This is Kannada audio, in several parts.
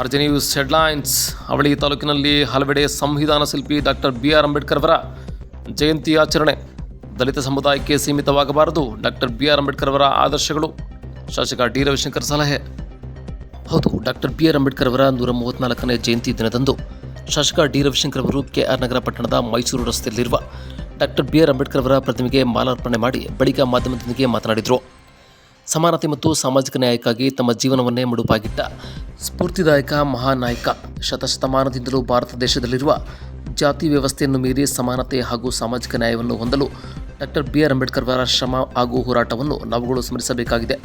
RJ news headlines. ಅವಳಿ ತಾಲೂಕಿನಲ್ಲಿ ಹಲವೆಡೆ ಸಂವಿಧಾನ ಶಿಲ್ಪಿ ಡಾಕ್ಟರ್ ಬಿ ಆರ್ ಅಂಬೇಡ್ಕರ್ ಅವರ ಜಯಂತಿ ಆಚರಣೆ. ದಲಿತ ಸಮುದಾಯಕ್ಕೆ ಸೀಮಿತವಾಗಬಾರದು ಡಾಕ್ಟರ್ ಬಿ ಆರ್ ಅಂಬೇಡ್ಕರ್ ಅವರ ಆದರ್ಶಗಳು. ಶಾಸಕ ಡಿ. ರವಿಶಂಕರ್ ಸಲಹೆ. ಹೌದು ಡಾಕ್ಟರ್ ಬಿ ಆರ್ ಅಂಬೇಡ್ಕರ್ ಅವರ ನೂರ ಮೂವತ್ನಾಲ್ಕನೇ ಜಯಂತಿ ದಿನದಂದು ಶಾಸಕ ಡಿ. ರವಿಶಂಕರ್ ಅವರು ಕೆಆರ್ ನಗರ ಪಟ್ಟಣದ ಮೈಸೂರು ರಸ್ತೆಯಲ್ಲಿರುವ ಡಾಕ್ಟರ್ ಬಿ ಆರ್ ಅಂಬೇಡ್ಕರ್ ಅವರ ಪ್ರತಿಮೆಗೆ ಮಾಲಾರ್ಪಣೆ ಮಾಡಿ ಬಳಿಕ ಮಾಧ್ಯಮದೊಂದಿಗೆ ಮಾತನಾಡಿದರು. ಸಮಾನತೆ ಮತ್ತು ಸಾಮಾಜಿಕ ನ್ಯಾಯಕ್ಕಾಗಿ ತಮ್ಮ ಜೀವನವನ್ನೇ ಮುಡುಪಾಗಿಟ್ಟ ಸ್ಫೂರ್ತಿದಾಯಕ ಮಹಾನಾಯಕ. ಶತಶತಮಾನದಿಂದಲೂ ಭಾರತ ದೇಶದಲ್ಲಿರುವ ಜಾತಿ ವ್ಯವಸ್ಥೆಯನ್ನು ಮೀರಿ ಸಮಾನತೆ ಹಾಗೂ ಸಾಮಾಜಿಕ ನ್ಯಾಯವನ್ನು ಹೊಂದಲು ಡಾಕ್ಟರ್ ಬಿ ಆರ್ ಅಂಬೇಡ್ಕರ್ ಅವರ ಶ್ರಮ ಹಾಗೂ ಹೋರಾಟವನ್ನು ನಾವುಗಳು ಸ್ಮರಿಸಬೇಕಾಗಿದೆ.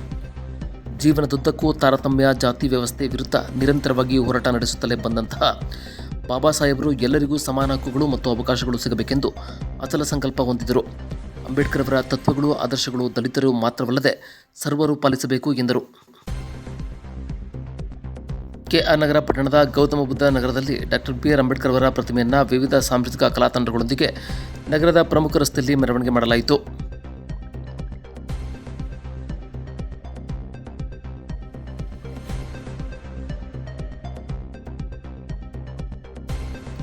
ಜೀವನದುದ್ದಕ್ಕೂ ತಾರತಮ್ಯ, ಜಾತಿ ವ್ಯವಸ್ಥೆ ವಿರುದ್ಧ ನಿರಂತರವಾಗಿ ಹೋರಾಟ ನಡೆಸುತ್ತಲೇ ಬಂದಂತಹ ಬಾಬಾ ಸಾಹೇಬರು ಎಲ್ಲರಿಗೂ ಸಮಾನ ಹಕ್ಕುಗಳು ಮತ್ತು ಅವಕಾಶಗಳು ಸಿಗಬೇಕೆಂದು ಅಚಲ ಸಂಕಲ್ಪ ಹೊಂದಿದರು. ಅಂಬೇಡ್ಕರ್ ಅವರ ತತ್ವಗಳು, ಆದರ್ಶಗಳು, ದಲಿತರು ಮಾತ್ರವಲ್ಲದೆ ಸರ್ವರು ಪಾಲಿಸಬೇಕು ಎಂದರು. ಕೆಆರ್ ನಗರ ಪಟ್ಟಣದ ಗೌತಮ ಬುದ್ಧ ನಗರದಲ್ಲಿ ಡಾಕ್ಟರ್ ಬಿ ಆರ್ ಅಂಬೇಡ್ಕರ್ ಅವರ ಪ್ರತಿಮೆಯನ್ನು ವಿವಿಧ ಸಾಂಸ್ಕೃತಿಕ ಕಲಾತಂಡಗಳೊಂದಿಗೆ ನಗರದ ಪ್ರಮುಖ ರಸ್ತೆಯಲ್ಲಿ ಮೆರವಣಿಗೆ ಮಾಡಲಾಯಿತು.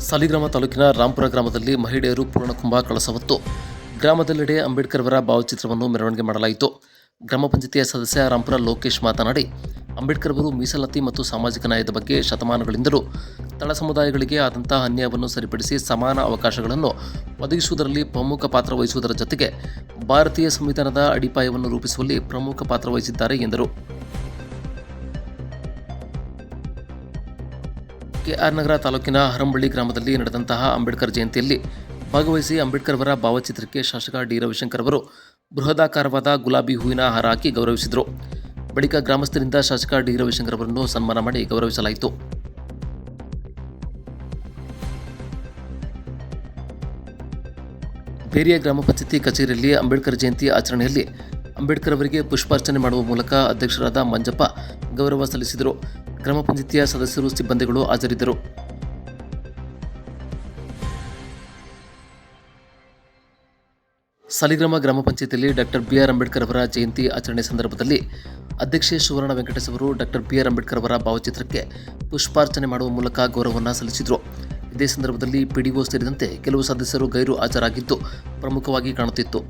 ಸಾಲಿಗ್ರಾಮ ತಾಲೂಕಿನ ರಾಂಪುರ ಗ್ರಾಮದಲ್ಲಿ ಮಹಿಳೆಯರು ಪೂರ್ಣಕುಂಭ ಕುಂಭ ಹೊತ್ತು ಗ್ರಾಮದೆಲ್ಲೆಡೆ ಅಂಬೇಡ್ಕರ್ ಅವರ ಭಾವಚಿತ್ರವನ್ನು ಮೆರವಣಿಗೆ ಮಾಡಲಾಯಿತು. ಗ್ರಾಮ ಪಂಚಾಯತಿಯ ಸದಸ್ಯ ರಾಂಪುರ ಲೋಕೇಶ್ ಮಾತನಾಡಿ, ಅಂಬೇಡ್ಕರ್ ಅವರು ಮೀಸಲಾತಿ ಮತ್ತು ಸಾಮಾಜಿಕ ನ್ಯಾಯದ ಬಗ್ಗೆ ಶತಮಾನಗಳಿಂದಲೂ ತಳ ಸಮುದಾಯಗಳಿಗೆ ಆದಂತಹ ಅನ್ಯಾಯವನ್ನು ಸರಿಪಡಿಸಿ ಸಮಾನ ಅವಕಾಶಗಳನ್ನು ಒದಗಿಸುವುದರಲ್ಲಿ ಪ್ರಮುಖ ಪಾತ್ರ ವಹಿಸುವುದರ ಜೊತೆಗೆ ಭಾರತೀಯ ಸಂವಿಧಾನದ ಅಡಿಪಾಯವನ್ನು ರೂಪಿಸುವಲ್ಲಿ ಪ್ರಮುಖ ಪಾತ್ರ ವಹಿಸಿದ್ದಾರೆ ಎಂದರು. ಕೆಆರ್ ನಗರ ತಾಲೂಕಿನ ಹರಂಬಳ್ಳಿ ಗ್ರಾಮದಲ್ಲಿ ನಡೆದಂತಹ ಅಂಬೇಡ್ಕರ್ ಜಯಂತಿಯಲ್ಲಿ ಭಾಗವಹಿಸಿ ಅಂಬೇಡ್ಕರ್ ಅವರ ಭಾವಚಿತ್ರಕ್ಕೆ ಶಾಸಕ ಡಿ ರವಿಶಂಕರ್ ಅವರು ಬೃಹದಾಕಾರವಾದ ಗುಲಾಬಿ ಹೂವಿನ ಹಾರ ಹಾಕಿ ಗೌರವಿಸಿದರು. ಬಳಿಕ ಗ್ರಾಮಸ್ಥರಿಂದ ಶಾಸಕ ಡಿ ರವಿಶಂಕರ್ ಅವರನ್ನು ಸನ್ಮಾನ ಮಾಡಿ ಗೌರವಿಸಲಾಯಿತು. ಬೇರಿಯ ಗ್ರಾಮ ಪಂಚಾಯತಿ ಕಚೇರಿಯಲ್ಲಿ ಅಂಬೇಡ್ಕರ್ ಜಯಂತಿ ಆಚರಣೆಯಲ್ಲಿ ಅಂಬೇಡ್ಕರ್ ಅವರಿಗೆ ಪುಷ್ಪಾರ್ಚನೆ ಮಾಡುವ ಮೂಲಕ ಅಧ್ಯಕ್ಷರಾದ ಮಂಜಪ್ಪ ಗೌರವ ಸಲ್ಲಿಸಿದರು. ಗ್ರಾಮ ಪಂಚಾಯತಿಯ ಸದಸ್ಯರು, ಸಿಬ್ಬಂದಿಗಳು ಹಾಜರಿದ್ದರು. ಸಾಲಿಗ್ರಾಮ ಗ್ರಾಮ ಪಂಚಾಯತಿಯಲ್ಲಿ ಡಾಕ್ಟರ್ ಬಿ ಆರ್ ಅಂಬೇಡ್ಕರ್ ಅವರ ಜಯಂತಿ ಆಚರಣೆ ಸಂದರ್ಭದಲ್ಲಿ ಅಧ್ಯಕ್ಷೆ ಸುವರ್ಣ ವೆಂಕಟೇಶ್ ಅವರು ಡಾಕ್ಟರ್ ಬಿ ಆರ್ ಅಂಬೇಡ್ಕರ್ ಅವರ ಭಾವಚಿತ್ರಕ್ಕೆ ಪುಷ್ಪಾರ್ಚನೆ ಮಾಡುವ ಮೂಲಕ ಗೌರವವನ್ನು ಸಲ್ಲಿಸಿದರು. ಇದೇ ಸಂದರ್ಭದಲ್ಲಿ ಪಿಡಿಒ ಸೇರಿದಂತೆ ಕೆಲವು ಸದಸ್ಯರು ಗೈರು ಹಾಜರಾಗಿದ್ದು ಪ್ರಮುಖವಾಗಿ ಕಾಣುತ್ತಿತ್ತು.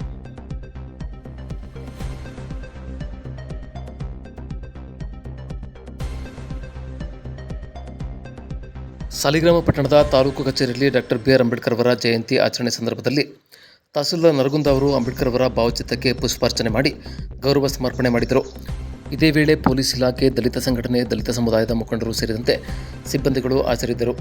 ಸಾಲಿಗ್ರಾಮ ಪಟ್ಟಣದ ತಾಲೂಕು ಕಚೇರಿಯಲ್ಲಿ ಡಾಕ್ಟರ್ ಬಿ ಆರ್ ಅಂಬೇಡ್ಕರ್ ಅವರ ಜಯಂತಿ ಆಚರಣೆ ಸಂದರ್ಭದಲ್ಲಿ ತಹಸೀಲ್ದಾರ್ ನರಗುಂದ ಅವರು ಅಂಬೇಡ್ಕರ್ ಅವರ ಭಾವಚಿತ್ರಕ್ಕೆ ಪುಷ್ಪಾರ್ಚನೆ ಮಾಡಿ ಗೌರವ ಸಮರ್ಪಣೆ ಮಾಡಿದರು. ಇದೇ ವೇಳೆ ಪೊಲೀಸ್ ಇಲಾಖೆ, ದಲಿತ ಸಂಘಟನೆ, ದಲಿತ ಸಮುದಾಯದ ಮುಖಂಡರು ಸೇರಿದಂತೆ ಸಿಬ್ಬಂದಿಗಳು ಹಾಜರಿದ್ದರು.